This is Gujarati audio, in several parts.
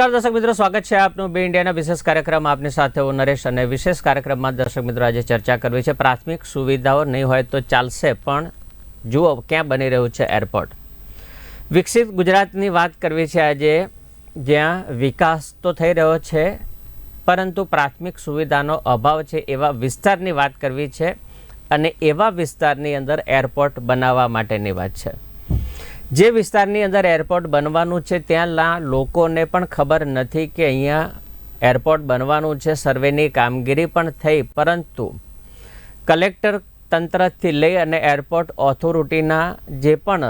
નમસ્કાર દર્શક મિત્રો, સ્વાગત છે આપનું બે ઇન્ડિયાના વિશેષ કાર્યક્રમ આપની સાથે હું નરેશ અને વિશેષ કાર્યક્રમમાં દર્શક મિત્રો આજે ચર્ચા કરવી છે. પ્રાથમિક સુવિધાઓ નહીં હોય તો ચાલશે, પણ જુઓ ક્યાં બની રહ્યું છે એરપોર્ટ. વિકસિત ગુજરાતની વાત કરવી છે આજે, જ્યાં વિકાસ તો થઈ રહ્યો છે, પરંતુ પ્રાથમિક સુવિધાનો અભાવ છે એવા વિસ્તારની વાત કરવી છે અને એવા વિસ્તારની અંદર એરપોર્ટ બનાવવા માટેની વાત છે. જે વિસ્તારની અંદર એરપોર્ટ બનવાનું છે, ત્યાંના લોકોને પણ ખબર નથી કે અહીંયા એરપોર્ટ બનવાનું છે. સર્વેની કામગીરી પણ થઈ, પરંતુ કલેક્ટર તંત્રથી લઈ અને એરપોર્ટ ઓથોરિટીના જે પણ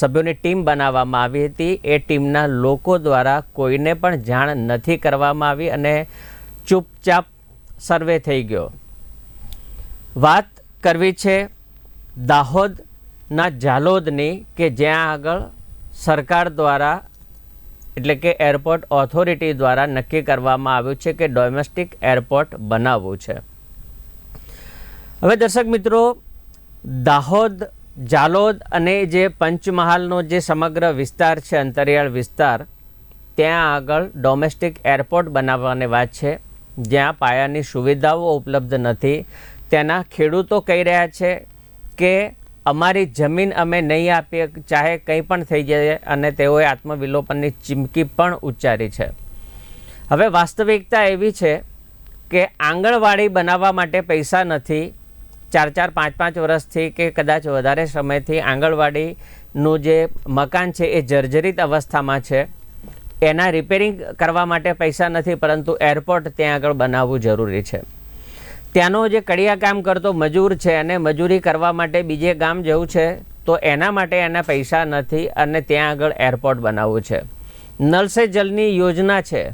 સભ્યોની ટીમ બનાવવામાં આવી હતી, એ ટીમના લોકો દ્વારા કોઈને પણ જાણ નથી કરવામાં આવી અને ચૂપચાપ સર્વે થઈ ગયો. વાત કરવી છે દાહોદના ઝાલોદની કે જ્યાં આગળ સરકાર દ્વારા, એટલે કે એરપોર્ટ ઓથોરિટી દ્વારા નક્કી કરવામાં આવ્યું છે કે ડોમેસ્ટિક એરપોર્ટ બનાવવું છે. હવે દર્શક મિત્રો, દાહોદ, જાલોદ અને જે પંચમહાલનો જે સમગ્ર વિસ્તાર છે, અંતરિયાળ વિસ્તાર, ત્યાં આગળ ડોમેસ્ટિક એરપોર્ટ બનાવવાની વાત છે. જ્યાં પાયાની સુવિધાઓ ઉપલબ્ધ નથી. ત્યાંના ખેડૂતો કહી રહ્યા છે કે અમારી જમીન અમે નહીં આપીએ, ચાહે કંઈ પણ થઈ જાય અને તેઓએ આત્મવિલોપનની ચીમકી પણ ઉચ્ચારી છે. હવે વાસ્તવિકતા એવી છે કે આંગણવાડી બનાવવા માટે પૈસા નથી. ચાર ચાર, પાંચ પાંચ વર્ષથી કે કદાચ વધારે સમયથી આંગણવાડીનું જે મકાન છે એ જર્જરિત અવસ્થામાં છે. એના રિપેરિંગ કરવા માટે પૈસા નથી, પરંતુ એરપોર્ટ ત્યાં આગળ બનાવવું જરૂરી છે. ત્યાંનો જે કડિયા કામ કરતો મજૂર છે અને મજૂરી કરવા માટે બીજે ગામ જવું છે, તો એના માટે એના પૈસા નથી અને ત્યાં આગળ એરપોર્ટ બનાવવું છે. નલ સે જલની યોજના છે.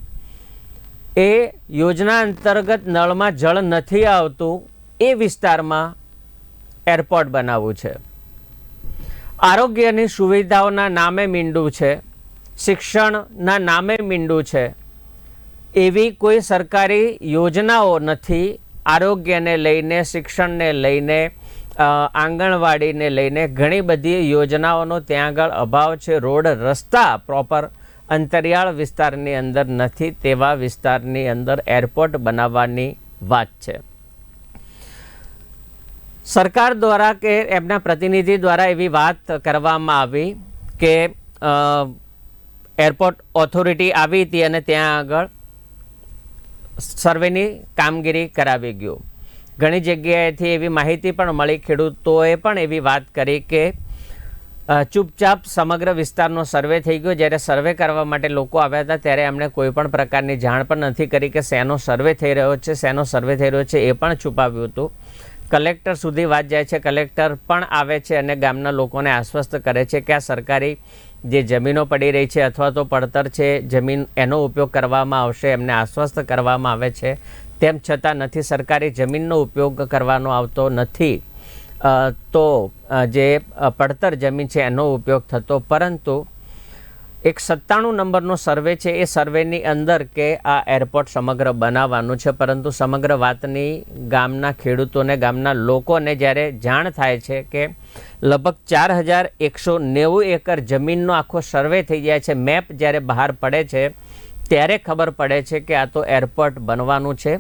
એ યોજના અંતર્ગત નળમાં જળ નથી આવતું, એ વિસ્તારમાં એરપોર્ટ બનાવવું છે. આરોગ્યની સુવિધાઓના નામે મીંડું છે. શિક્ષણના નામે મીંડું છે. એવી કોઈ સરકારી યોજનાઓ નથી આરોગ્યને લઈને, શિક્ષણને લઈને આંગણવાડીને લઈને ઘણી બધી યોજનાઓનો ત્યાં આગળ અભાવ છે. રોડ, રસ્તા પ્રોપર અંતરિયાળ વિસ્તારની અંદર નથી તેવા વિસ્તારની અંદર એરપોર્ટ બનાવવાની વાત છે. સરકાર દ્વારા કે એમના પ્રતિનિધિ દ્વારા એવી વાત કરવામાં આવી કે એરપોર્ટ ઓથોરિટી આવી હતી અને ત્યાં આગળ સર્વેની કામગીરી કરાવી ગયું. ઘણી જગ્યાએથી એવી માહિતી પણ મળી, ખેડૂતોએ પણ એવી વાત કરી કે ચૂપચાપ સમગ્ર વિસ્તારનો સર્વે થઈ ગયો. જ્યારે સર્વે કરવા માટે લોકો આવ્યા હતા, ત્યારે એમણે કોઈ પણ પ્રકારની જાણ પણ નથી કરી કે શેનો સર્વે થઈ રહ્યો છે, શેનો સર્વે થઈ રહ્યો છે, એ પણ છુપાવ્યું હતું. કલેક્ટર સુધી વાત જાય છે. કલેક્ટર પણ આવે છે અને ગામના લોકોને આશ્વસ્ત કરે છે કે આ સરકારી જે જમીનો પડી રહી છે અથવા તો પડતર છે, જમીન એનો ઉપયોગ કરવામાં આવશે, એમને આશ્વસ્ત કરવામાં આવે છે, તેમ છતાં નથી સરકારી જમીનનો ઉપયોગ કરવાનો આવતો નથી. તો જે પડતર જમીન છે એનો ઉપયોગ થતો, પરંતુ એક સત્તાણું નંબરનો સર્વે છે, એ સર્વેની અંદર કે આ એરપોર્ટ સમગ્ર બનાવવાનું છે, પરંતુ સમગ્ર વાતની ગામના ખેડૂતોને, ગામના લોકોને જ્યારે જાણ થાય છે કે લગભગ ચાર હજાર એકસો નેવું એકર જમીનનો આખો સર્વે થઈ જાય છે, મેપ જ્યારે બહાર પડે છે ત્યારે ખબર પડે છે કે આ તો એરપોર્ટ બનવાનું છે.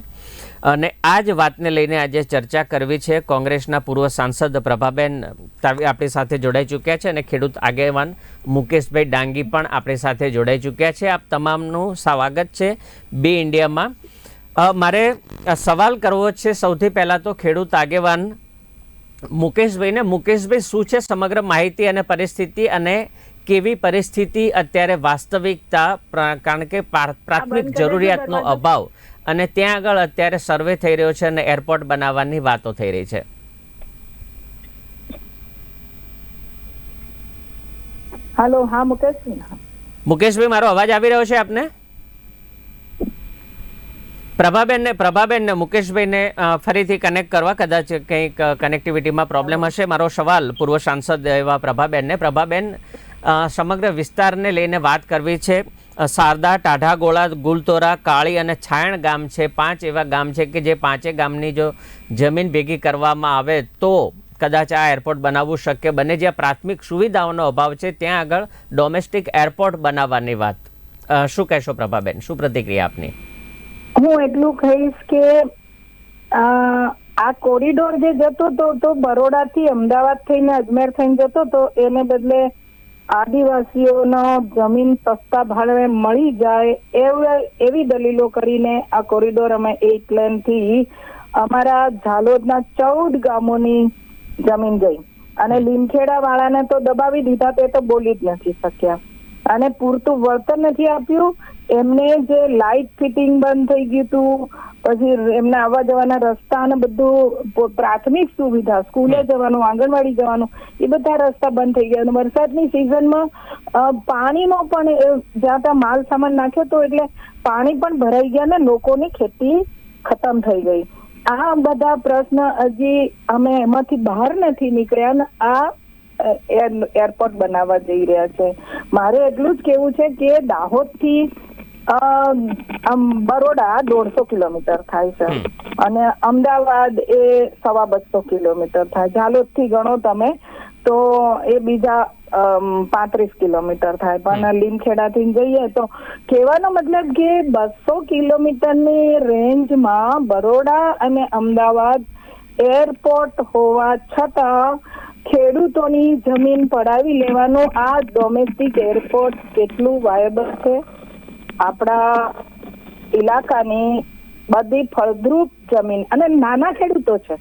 અને આ જ વાતને લઈને આજે ચર્ચા કરવી છે કોંગ્રેસના પૂર્વ સાંસદ પ્રભાબેન આપણી સાથે જોડાઈ ચૂક્યા છે અને ખેડૂત આગેવાન મુકેશભાઈ ડાંગી પણ આપણી સાથે જોડાઈ ચૂક્યા છે. આપ તમામનું સ્વાગત છે બી ઇન્ડિયામાં. મારે સવાલ કરવો છે. સૌથી પહેલાં તો ખેડૂત આગેવાન મુકેશભાઈને મુકેશભાઈ, શું છે સમગ્ર માહિતી અને પરિસ્થિતિ અને કેવી પરિસ્થિતિ અત્યારે વાસ્તવિકતા કારણ કે પ્રાથમિક જરૂરિયાતનો અભાવ. અને ત્યાં આગળ અત્યારે સર્વે થઈ રહ્યો છે અને એરપોર્ટ બનાવવાની વાતો થઈ રહી છે. હાલો હા મુકેશભાઈ. મુકેશભાઈ મારો અવાજ આવી રહ્યો છે આપને? પ્રભાબેનને પ્રભાબેનને મુકેશભાઈને ફરીથી કનેક્ટ કરવા કદાચ કંઈક કનેક્ટિવિટીમાં પ્રોબ્લેમ હશે. મારો સવાલ પૂર્વ સાંસદ એવા પ્રભાબેનને. પ્રભાબેન સમગ્ર વિસ્તારને લઈને વાત કરવી છે. શારદા ટાઢા ગોળા, ગુલતોરા, કાળી અને છાયણ ગામ છે. પાંચ એવા ગામ છે કે જે પાંચે ગામની જો જમીન ભેગી કરવામાં આવે તો કદાચ આ એરપોર્ટ બનાવવું શક્ય બને. જ્યાં પ્રાથમિક સુવિધાઓનો અભાવ છે, ત્યાં આગળ ડોમેસ્ટિક એરપોર્ટ બનાવવાની વાત. શું કહેશો પ્રભાબેન? શું પ્રતિક્રિયા આપની? હું એટલું કહીશ કે આ કોરિડોર જે જતો હતો તો બરોડાથી અમદાવાદ થઈને અજમેર થઈને જતો તો એને બદલે આદિવાસીઓનો જમીન સસ્તા ભાડે મળી જાય એવી દલીલો કરીને આ કોરિડોર અમે એક લેનથી અમારા ઝાલોદના ચૌદ ગામોની જમીન ગઈ. અને લીમખેડા વાળાને તો દબાવી દીધા તે તો બોલી જ નથી શક્યા. અને પૂરતું વળતર નથી આપ્યું. એમને જે લાઇટ ફિટિંગ બંધ થઈ ગયું હતું પછી એમના આવવા જવાના રસ્તા અને બધું પ્રાથમિક સુવિધા સ્કૂલે જવાનું આંગણવાડી જવાનું એ બધા રસ્તા બંધ થઈ ગયા. અને વરસાદની સિઝનમાં પાણીનો પણ જ્યાં ત્યાં માલ સામાન નાખ્યો તો એટલે પાણી પણ ભરાઈ ગયા ને લોકોની ખેતી ખતમ થઈ ગઈ. આ બધા પ્રશ્ન હજી અમે એમાંથી બહાર નથી નીકળ્યા ને આ એર- એરપોર્ટ બનાવવા જઈ રહ્યા છે. મારે એટલું જ કેવું છે કે દાહોદથી બરોડા દોઢસો કિલોમીટર થાય છે. અને અમદાવાદ એ સવા બસો કિલોમીટર થાય. ઝાલોદથી ગણો તમે તો એ બીજા પાંત્રીસ કિલોમીટર થાય. પણ લીમખેડાથી જઈએ તો કહેવાનો મતલબ કે બસો કિલોમીટરની રેન્જમાં બરોડા અને અમદાવાદ એરપોર્ટ હોવા છતાં ખેડૂતોની જમીન પડાવી લેવાનું આ ડોમેસ્ટિક એરપોર્ટ કેટલું વાયબલ છે? આપણા ઇલાકાની બધી ફળદ્રુપ જમીન અને નાના ખેડૂતો છે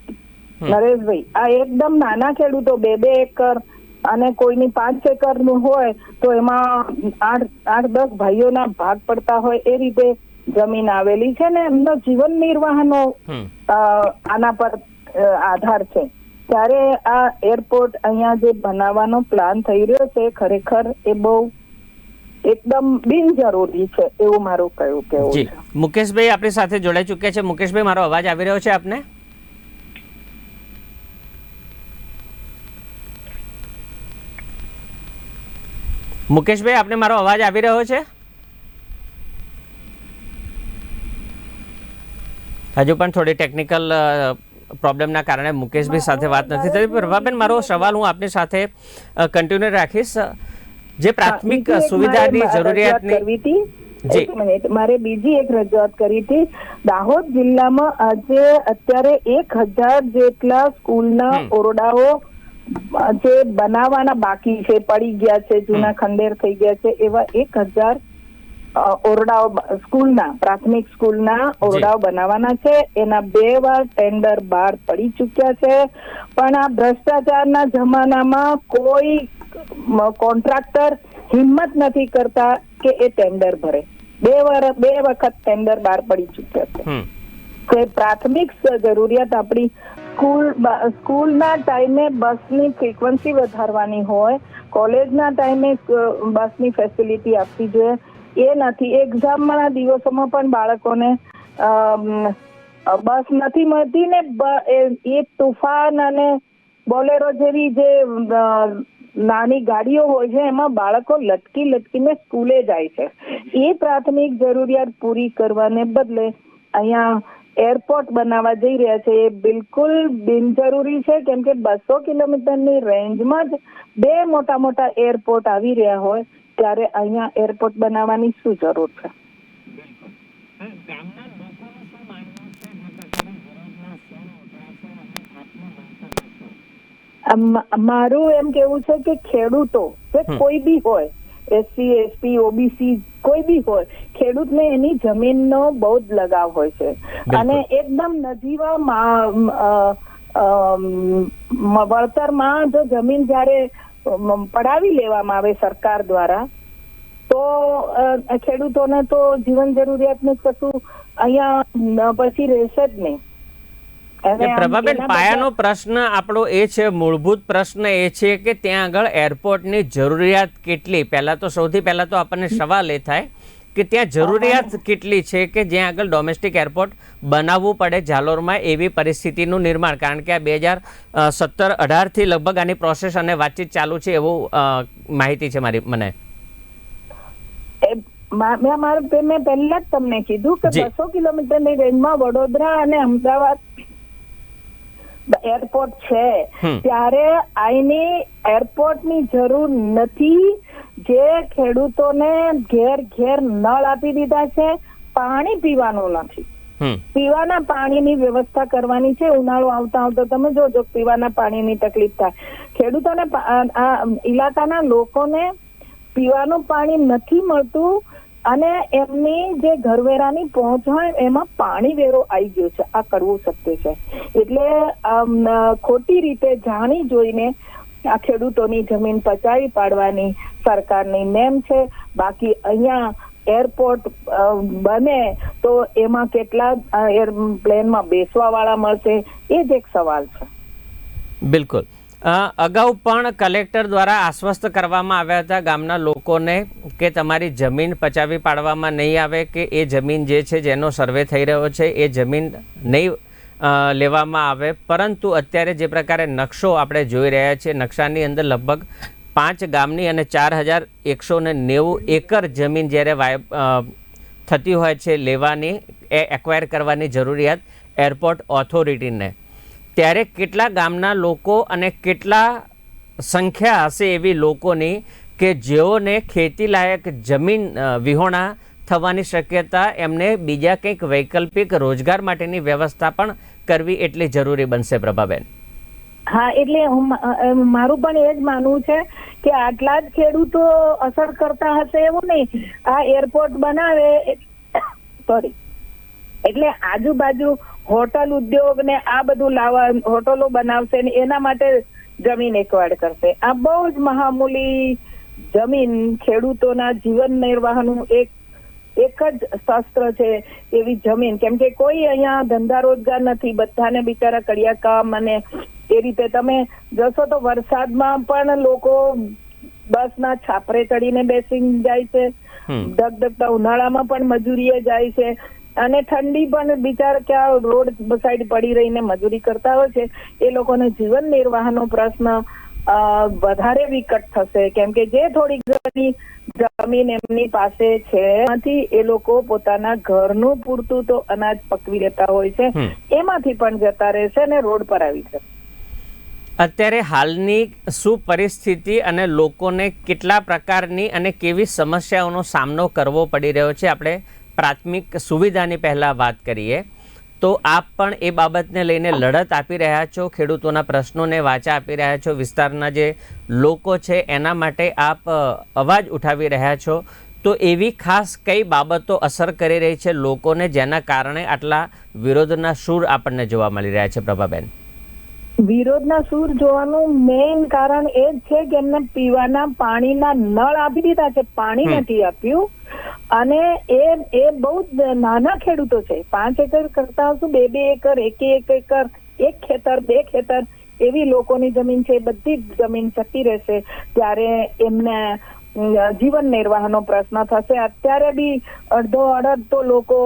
નરેશભાઈ આ એકદમ નાના ખેડૂતો બે બે એકર અને કોઈની પાંચ એકરનું હોય તો એમાં આઠ આઠ દસ ભાઈઓના ભાગ પડતા હોય એ રીતે જમીન આવેલી છે ને એમનો જીવન નિર્વાહનો આના પર આધાર છે. ત્યારે આ એરપોર્ટ અહીંયા જે બનાવવાનો પ્લાન થઈ રહ્યો છે ખરેખર એ બહુ એકદમ બિનજરૂરી છે એવું મારું કયું કેવું છે. મુકેશભાઈ આપણી સાથે જોડાઈ ચૂક્યા છે. મુકેશભાઈ મારો અવાજ આવી રહ્યો છે આપને? મુકેશભાઈ આપને મારો અવાજ આવી રહ્યો છે? હજુ પણ થોડી ટેકનિકલ પ્રોબ્લેમના કારણે મુકેશભાઈ સાથે વાત નથી થઈ. પ્રભાબેન મારો સવાલ હું આપની સાથે કન્ટિન્યુ રાખીશ. જે પ્રાથમિક સુવિધાની મારે જરૂરિયાતની કરવી હતી. એક મિનિટ મારે બીજી એક રજૂઆત કરી હતી દાહોદ જિલ્લામાં આજે અત્યારે એક હજાર જેટલા સ્કૂલના. ઓરડાઓ જે બનાવવાના બાકી છે પડી ગયા છે જૂના ખંડેર થઈ ગયા છે એવા એક હજાર ઓરડાઓ સ્કૂલના પ્રાથમિક સ્કૂલના ઓરડાઓ બનાવવાના છે. એના બે વાર ટેન્ડર બહાર પડી ચૂક્યા છે. પણ આ ભ્રષ્ટાચારના જમાનામાં કોઈ કોન્ટ્રાક્ટર હિંમત નથી કરતા કે એ ટેન્ડર ભરે. બે વાર બે વખત ટેન્ડર બહાર પડી ચૂક્યા છે. કે પ્રાથમિક જરૂરિયાત આપણી સ્કૂલ સ્કૂલના ટાઈમે બસની ફ્રીક્વન્સી વધારવાની હોય કોલેજના ટાઈમે બસની ફેસિલિટી આપવી જોઈએ એ નથી. એક્ઝામના દિવસોમાં પણ બાળકોને બસ નથી મળતી ને એ તુફાન અને બોલેરો જેવી જે નાની ગાડીઓ હોય છે, એમાં બાળકો લટકી લટકીને સ્કૂલે જાય છે. એ પ્રાથમિક જરૂરિયાત પૂરી કરવાને બદલે અહીંયા એરપોર્ટ બનાવવા જઈ રહ્યા છે. એ બિલકુલ બિનજરૂરી છે, કેમ કે બસો કિલોમીટરની રેન્જમાં જ બે મોટા મોટા એરપોર્ટ આવી રહ્યા હોય. ત્યારે અહીંયા એરપોર્ટ બનાવવાની શું જરૂર છે? મારું એમ કેવું છે કે ખેડૂતો જે કોઈ બી હોય એસસી એસટી ઓબીસી કોઈ બી હોય ખેડૂતને એની જમીનનો બહુ જ લગાવ હોય છે. અને એકદમ નજીવા મા- અ, વળતરમાં જો જમીન જ્યારે પડાવી લેવામાં આવે સરકાર દ્વારા. તો ખેડૂતોને તો જીવન જરૂરિયાતનું કશું અહીંયા ન- પછી રહેશે જ નહીં. પ્રભાબેન પાયાનો પ્રશ્ન આપણો એ છે મૂળભૂત પ્રશ્ન એ છે કે ત્યાં આગળ એરપોર્ટની જરૂરિયાત કેટલી? પહેલા તો સૌથી પહેલા તો આપણને સવાલ એ થાય કે ત્યાં જરૂરિયાત કેટલી છે કે જ્યાં આગળ ડોમેસ્ટિક એરપોર્ટ બનાવવું પડે જાલોરમાં એવી પરિસ્થિતિનું નિર્માણ? કારણ કે આ બે હજાર સત્તર અઢારથી લગભગ આની પ્રોસેસ અને વાતચીત ચાલુ છે એવું માહિતી છે મારી મને. મા- મારે મેં પહેલા જ તમને કીધું કે. બસો કિલોમીટરની રેન્જમાં વડોદરા અને અમદાવાદ એરપોર્ટ છે. ત્યારે આઈની એરપોર્ટની જરૂર નથી. જે ખેડૂતોને ઘેર ઘેર નળ આપી દીધા છે પાણી પીવાનું નથી. પીવાના પાણીની વ્યવસ્થા કરવાની છે ઉનાળો આવતા આવતા તમે જોજો પીવાના પાણીની તકલીફ થાય. ખેડૂતોને આ- ઇલાકાના લોકોને પીવાનું પાણી નથી મળતું અને એમની જે ઘરવેરાની પહોંચ હોય એમાં પાણી વેરો આવી ગયો છે. આ કરવું સત્ય છે. એટલે આમ, ખોટી રીતે જાણી જોઈને આ ખેડૂતોની જમીન પચાવી પાડવાની સરકારની નેમ છે. બાકી અહીંયા એરપોર્ટ બને તો એમાં કેટલા એરપ્લેનમાં બેસવા વાળા મળશે, એ જ એક સવાલ છે. બિલકુલ. અગાઉ પણ કલેક્ટર દ્વારા આશ્વસ્ત કરવામાં આવ્યા હતા ગામના લોકોને કે તમારી જમીન પચાવી પાડવામાં નહીં આવે કે એ જમીન જે છે જેનો સર્વે થઈ રહ્યો છે, એ જમીન નહીં લેવામાં આવે. પરંતુ અત્યારે જે પ્રકારે નકશો આપણે જોઈ રહ્યા છીએ, નકશાની અંદર લગભગ પાંચ ગામની અને ચાર હજાર એકસો ને નેવું એકર જમીન જ્યારે વાય થતી હોય છે લેવાની, એ એક્વાયર કરવાની જરૂરિયાત એરપોર્ટ ઓથોરિટીને ત્યારે કેટલા ગામના લોકો અને કેટલા સંખ્યા હશે એવી લોકોની કે જેઓને ખેતીલાયક જમીન વિહોણા થવાની શક્યતા, એમને બીજા કંઈક વૈકલ્પિક રોજગાર માટેની વ્યવસ્થા પણ કરવી એટલી જરૂરી બનશે પ્રભાબેન? હા, એટલે મારું પણ એ જ માનવું છે કે આટલા જ ખેડૂતો અસર કરતા હશે એવું નહીં. આ એરપોર્ટ બનાવે સોરી. એટલે આજુબાજુ હોટલ ઉદ્યોગ ને આ બધું લાવવા, હોટલો બનાવશે ને એના માટે જમીન એકવાડ કરશે. આ બહુ જ મહામૂલી જમીન ખેડૂતોના જીવન નિર્વાહનું એક એક જ શસ્ત્ર છે એવી જમીન. કેમ કે કોઈ અહીંયા ધંધા રોજગાર નથી બધાને બિચારા કડિયા કામ અને એ રીતે તમે જશો તો વરસાદમાં પણ લોકો બસના છાપરે ચડીને બેસી જાય છે. ધગધગતા ઉનાળામાં પણ મજૂરીએ જાય છે. અને ઠંડી પણ બિચારા ક્યાં રોડ સાઈડ પડી રહીને મજૂરી કરતા હોય છે. એ લોકોને જીવન નિર્વાહનો પ્રશ્ન વધારે વિકટ થશે. કેમ કે જે થોડી ઘણી જમીન એમની પાસે છે એમાંથી એ લોકો પોતાના ઘરનું પૂરતું તો અનાજ પકવી લેતા હોય છે. એમાંથી પણ જતા રહેશે અને રોડ પર આવી જશે. અત્યારે હાલની શું પરિસ્થિતિ અને લોકોને કેટલા પ્રકારની અને કેવી સમસ્યાઓનો સામનો કરવો પડી રહ્યો છે? આપણે પ્રાથમિક સુવિધાની પહેલાં વાત કરીએ. તો આપ પણ એ બાબતને લઈને લડત આપી રહ્યા છો ખેડૂતોના પ્રશ્નોને વાચા આપી રહ્યા છો વિસ્તારના જે લોકો છે એના માટે આપ અવાજ ઉઠાવી રહ્યા છો. તો એવી ખાસ કઈ બાબતો અસર કરી રહી છે લોકોને જેના કારણે આટલા વિરોધના સૂર આપણને જોવા મળી રહ્યા છે પ્રભાબેન? વિરોધના સૂર જોવાનું મેઇન કારણ એ જ છે કે એમને પીવાના પાણીના નળ આપી દીધા છે. પાણી નથી આપ્યું. અને એ એ બહુ નાના ખેડૂતો છે. પાંચ એકર કરતા શું બે બે એકર, એક એક એકર, એક ખેતર, બે ખેતર એવી લોકોની જમીન છે. બધી જ જમીન જતી રહેશે ત્યારે એમને જીવન નિર્વાહનો પ્રશ્ન થશે. અત્યારે બી અડધો અડધ તો લોકો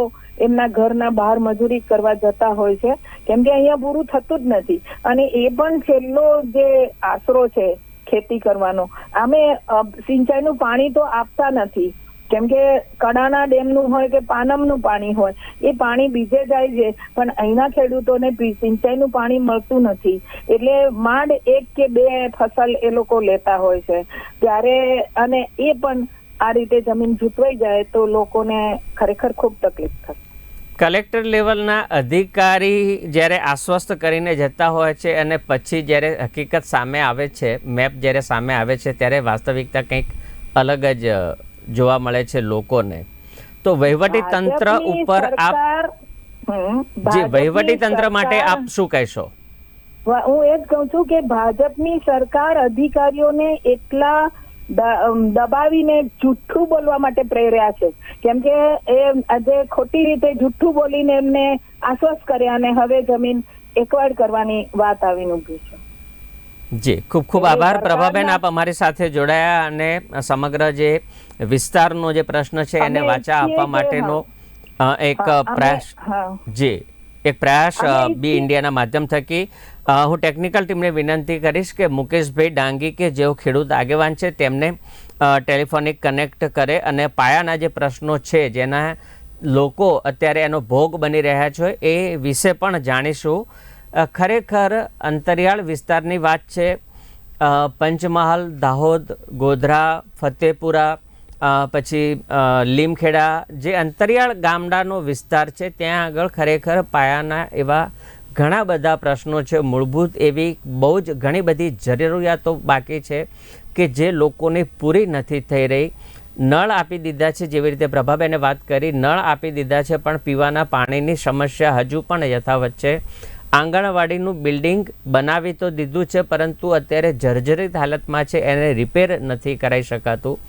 એમના ઘરના બહાર મજૂરી કરવા જતા હોય છે. કેમ કે અહીંયા પૂરું થતું જ નથી. અને એ પણ છેલ્લો જે આશરો છે ખેતી કરવાનો, આમે સિંચાઈનું પાણી તો આપતા નથી. કેમ કે કડાના ડેમનું હોય કે પાનમનું પાણી હોય, એ પાણી બીજે જાય છે, પણ અહીંના ખેડૂતોને સિંચાઈનું પાણી મળતું નથી. એટલે માંડ એક કે બે ફસલ એ લોકો લેતા હોય છે. ત્યારે અને એ પણ આ રીતે જમીન જૂટવાઈ જાય તો લોકોને ખરેખર ખૂબ તકલીફ થશે. કલેક્ટર લેવલના અધિકારી જ્યારે આશ્વસ્ત કરીને જતા હોય છે અને પછી જ્યારે હકીકત સામે આવે છે, મેપ જ્યારે સામે આવે છે, ત્યારે વાસ્તવિકતા કંઈક અલગ જ જોવા મળે છે લોકોને. તો વહીવટી તંત્ર ઉપર આપ જે વહીવટી તંત્ર માટે આપ શું કહેશો? હું એ જ કહું છું કે ભાજપની સરકાર અધિકારીઓને એટલા દબાવીને જુઠ્ઠું બોલવા માટે પ્રેર્યા છે. કેમ કે એ આજે ખોટી રીતે જુઠ્ઠું બોલીને એમને આશ્વસ્ત કર્યા અને હવે જમીન એકવાડ કરવાની વાત આવીને ઊભી છે. જી ખૂબ ખૂબ આભાર. પ્રભાબેન આપ અમારી સાથે જોડાયા અને સમગ્ર જે વિસ્તારનો જે પ્રશ્ન છે એને વાચા આપવા માટેનો એક પ્રયાસ જી એક પ્રયાસ બી ઇન્ડિયાના માધ્યમ થકી. હું ટેકનિકલ ટીમને વિનંતી કરીશ કે મુકેશભાઈ ડાંગી કે જેઓ ખેડૂત આગેવાન છે તેમને ટેલિફોનિક કનેક્ટ કરે અને પાયાના જે પ્રશ્નો છે જેના લોકો અત્યારે એનો ભોગ બની રહ્યા છે એ વિશે પણ જાણીશું. ખરેખર અંતરિયાળ વિસ્તારની વાત છે. પંચમહાલ, દાહોદ, ગોધરા, ફતેપુરા પછી લીમખેડા જે અંતરિયાળ ગામડાનો વિસ્તાર છે, ત્યાં આગળ ખરેખર પાયાના એવા ઘણા બધા પ્રશ્નો છે. મૂળભૂત એવી બહુ જ ઘણી બધી જરૂરિયાતો બાકી છે કે જે લોકોને પૂરી નથી થઈ રહી. નળ આપી દીધા છે જેવી રીતે પ્રભાબેને વાત કરી, નળ આપી દીધા છે પણ પીવાના પાણીની સમસ્યા હજુ પણ યથાવત છે. આંગણવાડીનું બિલ્ડિંગ બનાવી તો દીધું છે, પરંતુ અત્યારે જર્જરિત હાલતમાં છે, એને રિપેર નથી કરાઈ શકાતું.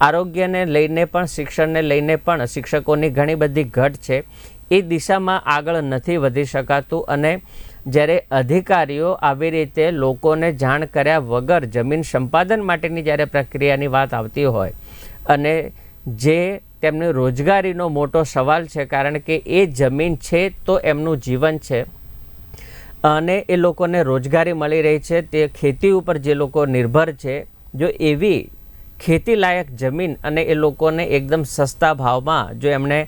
આરોગ્યને લઈને પણ, શિક્ષણને લઈને પણ શિક્ષકોની ઘણી બધી ઘટ છે. એ દિશામાં આગળ નથી વધી શકાતું અને જ્યારે અધિકારીઓ આવી રીતે લોકોને જાણ કર્યા વગર જમીન સંપાદન માટેની જ્યારે પ્રક્રિયાની વાત આવતી હોય અને જે તેમને રોજગારીનો મોટો સવાલ છે, કારણ કે એ જમીન છે તો એમનું જીવન છે. અને એ લોકોને રોજગારી મળી રહી છે. તે ખેતી ઉપર જે લોકો નિર્ભર છે, જો એવી ખેતીલાયક જમીન અને એ લોકોને એકદમ સસ્તા ભાવમાં જો એમણે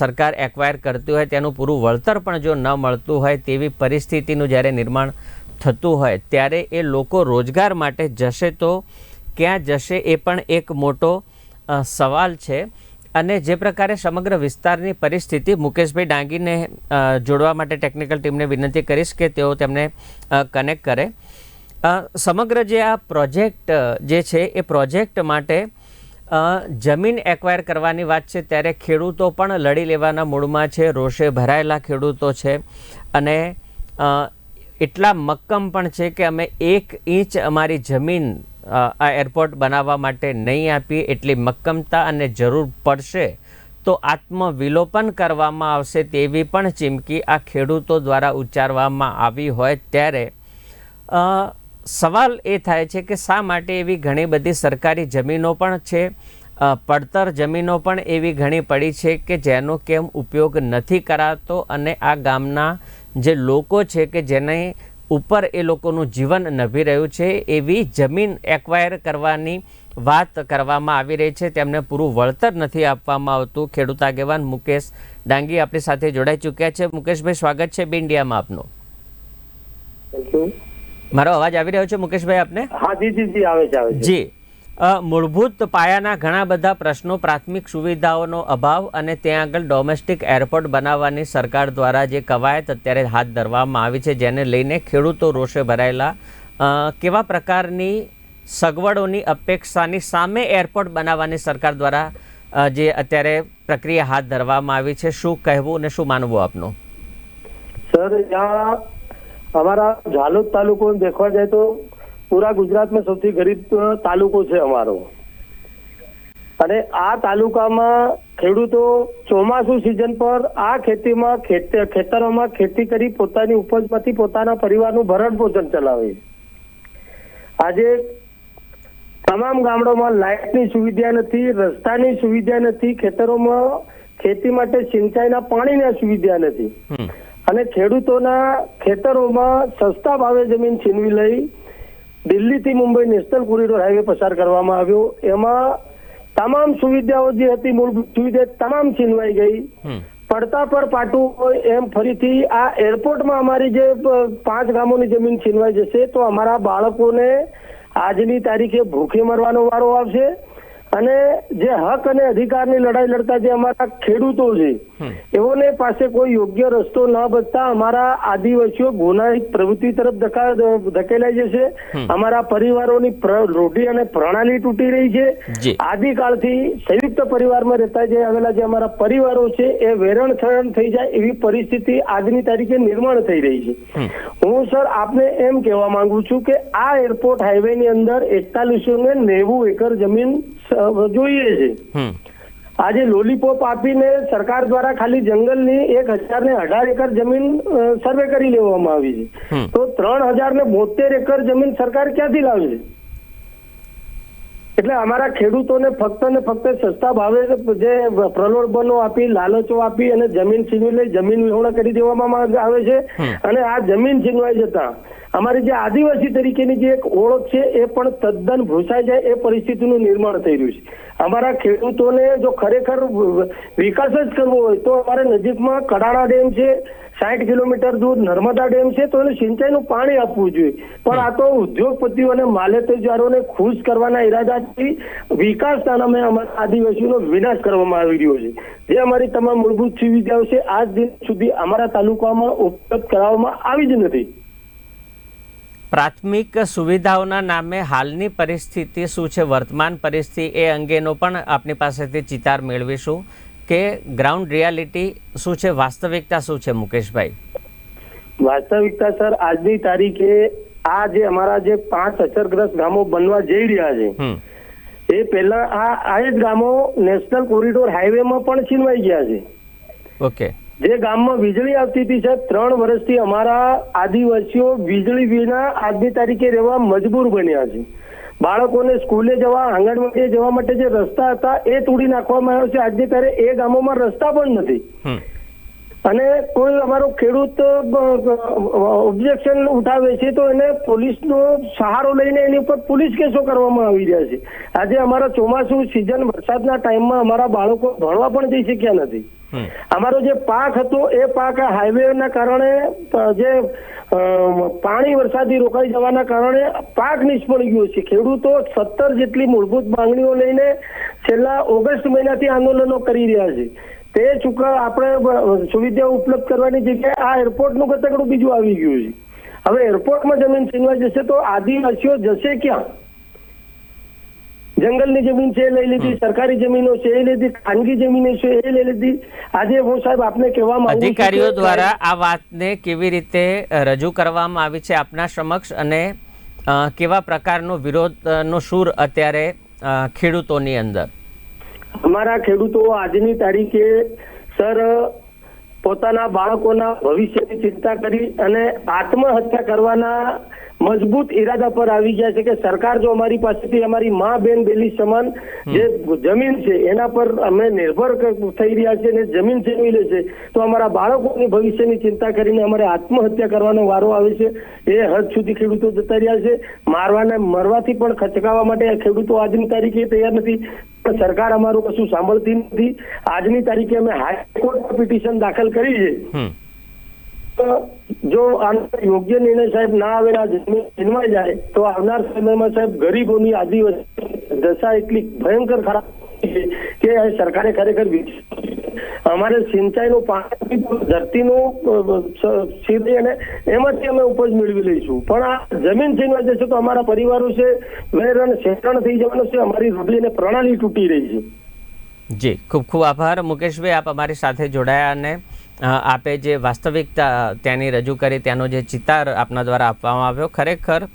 સરકાર એક્વાયર કરતી હોય, તેનું પૂરું વળતર પણ જો ન મળતું હોય તેવી પરિસ્થિતિનું જ્યારે નિર્માણ થતું હોય, ત્યારે એ લોકો રોજગાર માટે જશે તો ક્યાં જશે એ પણ એક મોટો સવાલ છે. અને જે પ્રકારે સમગ્ર વિસ્તારની પરિસ્થિતિ મુકેશભાઈ ડાંગીને જોડવા માટે ટેકનિકલ ટીમને વિનંતી કરીશ કે તેઓ તેમને કનેક્ટ કરે. સમગ્ર જે આ પ્રોજેક્ટ જે છે એ પ્રોજેક્ટ માટે જમીન એક્વાયર કરવાની વાત છે, ત્યારે ખેડૂતો પણ લડી લેવાના મૂડમાં છે, રોષે ભરાયેલા ખેડૂતો છે. અને એટલા મક્કમ પણ છે કે અમે એક ઇંચ અમારી જમીન આ એરપોર્ટ બનાવવા માટે નહીં આપીએ એટલી મક્કમતા અને જરૂર પડશે, તો આત્મવિલોપન કરવામાં આવશે તેવી પણ ચીમકી આ ખેડૂતો દ્વારા ઉચ્ચારવામાં આવી હોય ત્યારે. સવાલ એ થાય છે કે શા માટે એવી ઘણી બધી સરકારી જમીનો પણ છે? પડતર જમીનો પણ એવી ઘણી પડી છે કે જેનો કેમ ઉપયોગ નથી કરાતો અને આ ગામના જે લોકો છે કે જેને ઉપર એ લોકોનું જીવન નભી રહ્યું છે એવી જમીન એક્વાયર કરવાની વાત કરવામાં આવી રહી છે. તેમને પૂરું વળતર નથી આપવામાં આવતું. ખેડૂત આગેવાન મુકેશ ડાંગી આપણી સાથે જોડાઈ ચૂક્યા છે. મુકેશભાઈ સ્વાગત છે બે ઇન્ડિયામાં આપનું. મારો અવાજ આવી રહ્યો છે મુકેશભાઈ આપને? હા જી જી જી આવે છે આવે છે. જી. મૂળભૂત પાયાના ઘણા બધા પ્રશ્નો, પ્રાથમિક સુવિધાઓનો અભાવ અને ત્યાં આગળ ડોમેસ્ટિક એરપોર્ટ બનાવવાની સરકાર દ્વારા જે કવાયત અત્યારે હાથ ધરવામાં આવી છે, જેને લઈને ખેડૂતો રોષે ભરાયેલા. કેવા પ્રકારની સગવડોની અપેક્ષાની સામે એરપોર્ટ બનાવવાની સરકાર દ્વારા જે અત્યારે પ્રક્રિયા હાથ ધરવામાં આવી છે, શું કહેવું અને શું માનવું આપનું? સર અમારા ઝાલોદ તાલુકો દેખવા જાય તો પૂરા ગુજરાતમાં સૌથી ગરીબ તાલુકો છે અમારો. અને આ તાલુકામાં ખેડૂતો ચોમાસુ સિઝન પર આ ખેતીમાં ખેતરોમાં ખેતી કરી પોતાની ઉપજમાંથી પોતાના પરિવારનું ભરણ પોષણ ચલાવે. આજે તમામ ગામડામાં લાઇટની સુવિધા નથી રસ્તાની સુવિધા નથી ખેતરોમાં ખેતી માટે સિંચાઈના પાણીની સુવિધા નથી. અને ખેડૂતોના ખેતરોમાં સસ્તા ભાવે જમીન છીનવી લઈ દિલ્હીથી મુંબઈ નેશનલ કોરિડોર હાઈવે પસાર કરવામાં આવ્યો. એમાં તમામ સુવિધાઓ જે હતી મૂળભૂત સુવિધા તમામ છીનવાઈ ગઈ. પડતા પર પાટું હોય એમ ફરીથી આ એરપોર્ટમાં અમારી જે પાંચ ગામોની જમીન છીનવાઈ જશે તો અમારા બાળકોને આજની તારીખે ભૂખે મરવાનો વારો આવશે. અને જે હક અને અધિકારની લડાઈ લડતા જે અમારા ખેડૂતો છે. એઓને પાસે કોઈ યોગ્ય રસ્તો ન બચતા અમારા આદિવાસીઓ ગુનાહિત પ્રવૃત્તિ તરફ ધકા ધકેલાઈ જશે. અમારા પરિવારોની પ્ર- રોટી અને પ્રણાલી તૂટી રહી છે. આદિકાળથી સંયુક્ત પરિવારમાં રહેતા જે આવેલા જે અમારા પરિવારો છે એ વેરણ થરણ થઈ જાય એવી પરિસ્થિતિ આજની તારીખે નિર્માણ થઈ રહી છે. હું સર આપને એમ કહેવા માંગુ છું કે આ એરપોર્ટ હાઈવે ની અંદર એકતાલીસો ને નેવું એકર જમીન જોઈએ છે. આજે લોલીપોપ આપીને સરકાર દ્વારા ખાલી જંગલની એક હજાર ને અઢાર એકર જમીન સર્વે કરી લેવામાં આવી છે. તો ત્રણ હજાર ને બોતેર એકર જમીન સરકાર ક્યાંથી લાવશે? એટલે અમારા ખેડૂતોને ફક્ત ને ફક્ત સસ્તા ભાવે જે પ્રલોભનો આપી લાલચો આપી અને જમીન છીનવી લઈ જમીન વિહોણા કરી દેવામાં આવે છે. અને આ જમીન છીનવાઈ જતા અમારી જે આદિવાસી તરીકેની જે એક ઓળખ છે એ પણ તદ્દન ભૂસાઈ જાય એ પરિસ્થિતિનું નિર્માણ થઈ રહ્યું છે. અમારા ખેડૂતોને જો ખરેખર વિકાસ જ કરવો હોય તો અમારે નજીકમાં કડાણા ડેમ છે સાઠ કિલોમીટર દૂર નર્મદા ડેમ છે, તો એને સિંચાઈનું પાણી આપવું જોઈએ. પણ આ તો ઉદ્યોગપતિઓ અને માલેતજારોને ખુશ કરવાના ઈરાદાથી વિકાસના નામે અમારા આદિવાસીઓનો વિનાશ કરવામાં આવી રહ્યો છે. જે અમારી તમામ મૂળભૂત સુવિધાઓ છે, આજ દિન સુધી અમારા તાલુકામાં ઉપલબ્ધ કરાવવામાં આવી જ નથી. પ્રાથમિક સુવિધાઓના નામે હાલની પરિસ્થિતિ શું છે? વર્તમાન પરિસ્થિતિ એ અંગેનો પણ આપની પાસેથી ચિતાર મેળવીશું. કે ગ્રાઉન્ડ રિયાલિટી શું છે? વાસ્તવિકતા શું છે મુકેશભાઈ? વાસ્તવિકતા સર આજની તારીખે આ જે અમારા જે પાંચ અસરગ્રસ્ત ગામો બનવા જઈ રહ્યા છે એ પહેલા આ આ જ ગામો નેશનલ કોરિડોર હાઈવેમાં પણ છીનવાઈ ગયા છે. ઓકે. જે ગામમાં વીજળી આવતી હતી સર ત્રણ વર્ષથી અમારા આદિવાસીઓ વીજળી વિના આજની તારીખે રહેવા મજબૂર બન્યા છે. બાળકોને સ્કૂલે જવા આંગણવાડીએ જવા માટે જે રસ્તા હતા એ તોડી નાખવામાં આવ્યો છે. આજની ત્યારે એ ગામોમાં રસ્તા પણ નથી. અને કોઈ અમારો ખેડૂત ઓબ્જેક્શન ઉઠાવે છે તો એને પોલીસનો સહારો લઈને એની ઉપર પોલીસ કેસો કરવામાં આવી રહ્યા છે. આજે અમારા ચોમાસું સિઝન વરસાદના ટાઈમમાં અમારા બાળકો ભણવા પણ જઈ શક્યા નથી. અમારો જે પાક હતો, એ પાક હાઈવેના કારણે જે પાણી વરસાદી રોકાઈ જવાના કારણે પાક નિષ્ફળ ગયો છે. ખેડૂતો સત્તર જેટલી મૂળભૂત માંગણીઓ લઈને છેલ્લા ઓગસ્ટ મહિનાથી આંદોલનો કરી રહ્યા છે. તે ચૂકા આપણે સુવિધા ઉપલબ્ધ કરવાની જગ્યાએ આ એરપોર્ટનું ગતકડું બીજું આવી ગયું છે. હવે એરપોર્ટમાં જમીન છીનવાઈ જશે તો આદિવાસીઓ જશે ક્યાં? જંગલની જમીન છે એ લઈ લીધી સરકારી જમીનો છે એ લીધી ખાનગી જમીનો છે એ લઈ લીધી. આજે હું સાહેબ આપને કહેવા માંગુ અધિકારીઓ દ્વારા આ વાતને કેવી રીતે રજૂ કરવામાં આવી છે આપના સમક્ષ અને કેવા પ્રકારનો વિરોધનો સૂર અત્યારે ખેડૂતોની અંદર? અમારા ખેડૂતો આજની તારીખે સર પોતાના બાળકોના ભવિષ્યની ચિંતા કરી અને આત્મહત્યા કરવાના મજબૂત ઈરાદા પર આવી ગયા છે કે સરકાર જો અમારી પાસેથી અમારી મા બેન બેલી સમાન જે જમીન છે એના પર અમે નિર્ભર થઈ રહ્યા છે અને જમીન છીનવી લે છે તો અમારા બાળકોની ભવિષ્યની ચિંતા કરીને અમારે આત્મહત્યા કરવાનો વારો આવે છે. એ હદ સુધી ખેડૂતો જતા રહ્યા છે. મારવાને મરવાથી પણ ખચકાવવા માટે ખેડૂતો આજની તારીખે તૈયાર નથી. પણ સરકાર અમારું કશું સાંભળતી નથી. આજની તારીખે અમે હાઈકોર્ટમાં પિટિશન દાખલ કરી છે. જો યોગ્ય નિર્ણય સાહેબ ના આવે ને આ જમીન છીનવાઈ જાય, તો આવનાર સમયમાં સાહેબ ગરીબોની આદિવાસી દશા એટલી ભયંકર ખરાબ કે સરકારે ખરેખર અમારે સિંચાઈનું પાણી, ધરતીનું સીધી અને એમાંથી અમે ઉપજ મેળવી લઈશું. પણ આ જમીન છીનવા જશે તો અમારા પરિવારો છે, વેર અને શેષણ થઈ જવાનું છે, અમારી રૂઢી અને પ્રણાલી તૂટી રહી છે. જી, ખૂબ ખૂબ આભાર. મુકેશભાઈ, આપ અમારી સાથે જોડાયા અને આપે જે વાસ્તવિકતા ત્યાંની રજૂ કરી, ત્યાંનો જે ચિતાર આપના દ્વારા આપવામાં આવ્યો, ખરેખર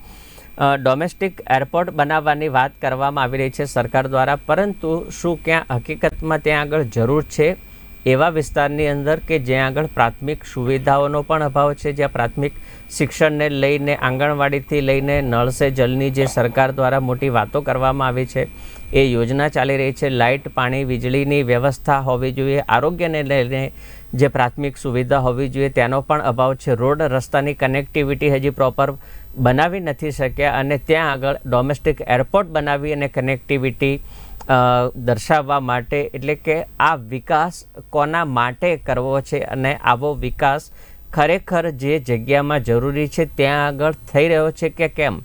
ડોમેસ્ટિક એરપોર્ટ બનાવવાની વાત કરવામાં આવી રહી છે સરકાર દ્વારા, પરંતુ શું ક્યાં હકીકતમાં ત્યાં આગળ જરૂર છે? એવા વિસ્તારની અંદર કે જ્યાં આગળ પ્રાથમિક સુવિધાઓનો પણ અભાવ છે, જ્યાં પ્રાથમિક શિક્ષણને લઈને, આંગણવાડીથી લઈને નળ સે જલની જે સરકાર દ્વારા મોટી વાતો કરવામાં આવી છે, એ યોજના ચાલી રહી છે. લાઇટ, પાણી, વીજળીની વ્યવસ્થા હોવી જોઈએ, આરોગ્યને લઈને જે પ્રાથમિક સુવિધા હોવી જોઈએ, તેનો પણ અભાવ છે. રોડ રસ્તાની કનેક્ટિવિટી હજી પ્રોપર બનાવી નથી શક્યા અને ત્યાં આગળ ડોમેસ્ટિક એરપોર્ટ બનાવી અને કનેક્ટિવિટી દર્શાવવા માટે. એટલે કે આ વિકાસ કોના માટે કરવો છે અને આવો વિકાસ ખરેખર જે જગ્યામાં જરૂરી છે ત્યાં આગળ થઈ રહ્યો છે કે કેમ?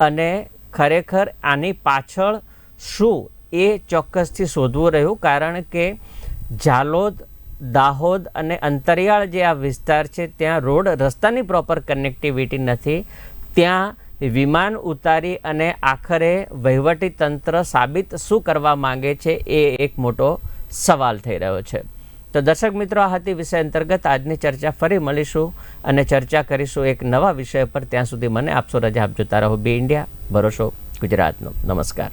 અને ખરેખર આની પાછળ શું એ ચોક્કસથી શોધવું રહ્યું? કારણ કે ઝાલોદ દાહોદ અને અંતરિયાળ જે આ વિસ્તાર છે, ત્યાં રોડ રસ્તાની પ્રોપર કનેક્ટિવિટી નથી. ત્યાં વિમાન ઉતારી અને આખરે વહીવટી તંત્ર સાબિત શું કરવા માંગે છે, એ એક મોટો સવાલ થઈ રહ્યો છે. તો દર્શક મિત્રો, આ હતી વિષય અંતર્ગત આજની ચર્ચા. ફરી મળીશું અને ચર્ચા કરીશું એક નવા વિષય પર. ત્યાં સુધી મને આપશો રજા આપ જોતા રહો. બી ઇન્ડિયા, ભરોસો ગુજરાતનો. નમસ્કાર.